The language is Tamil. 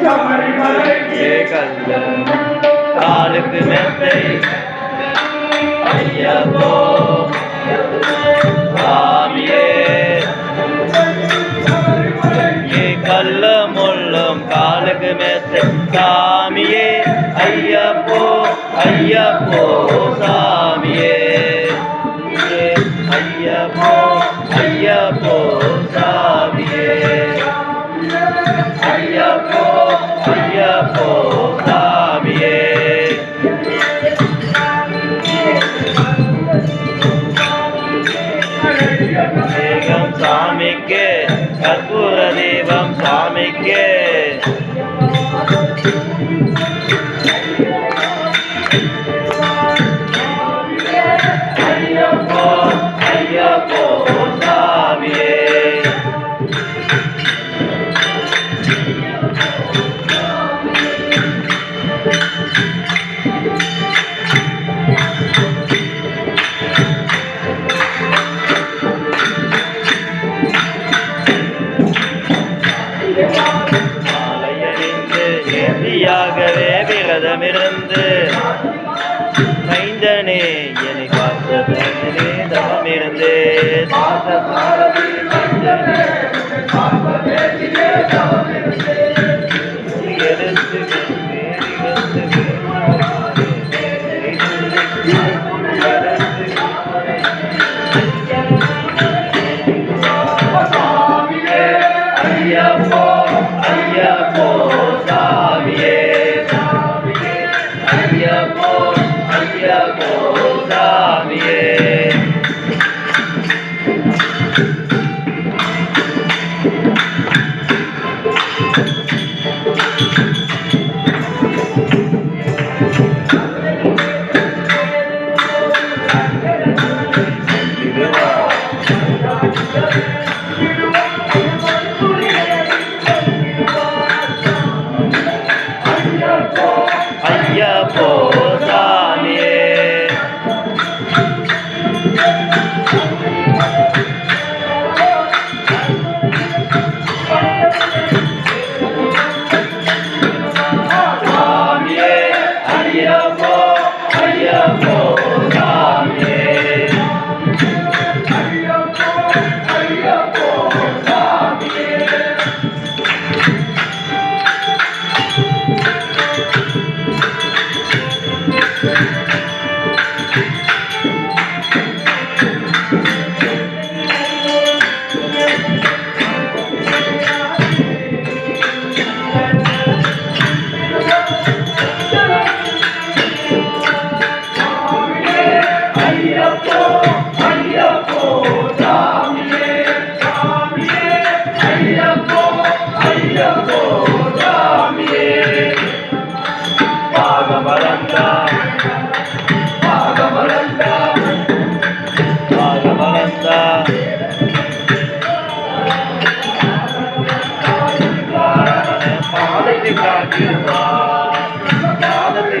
ஏ கல்ல காலுக்கு மெத்தை ஐயப்போ சாமியே ஏ கல்ல முள்ளும் காலுக்கு மெத்தை சாமியே ஐயப்போ ஐயப்போ சாமியே ஏ ஐயப்போ ஐயப்போ சாமியே ஐயப்போ ஐயப்போ தேகம் சாமிக்கு கற்பூர தீபம் சாமிக்கு. ஐயப்போ பாதத்தை காட்டிடுவா பாதத்தை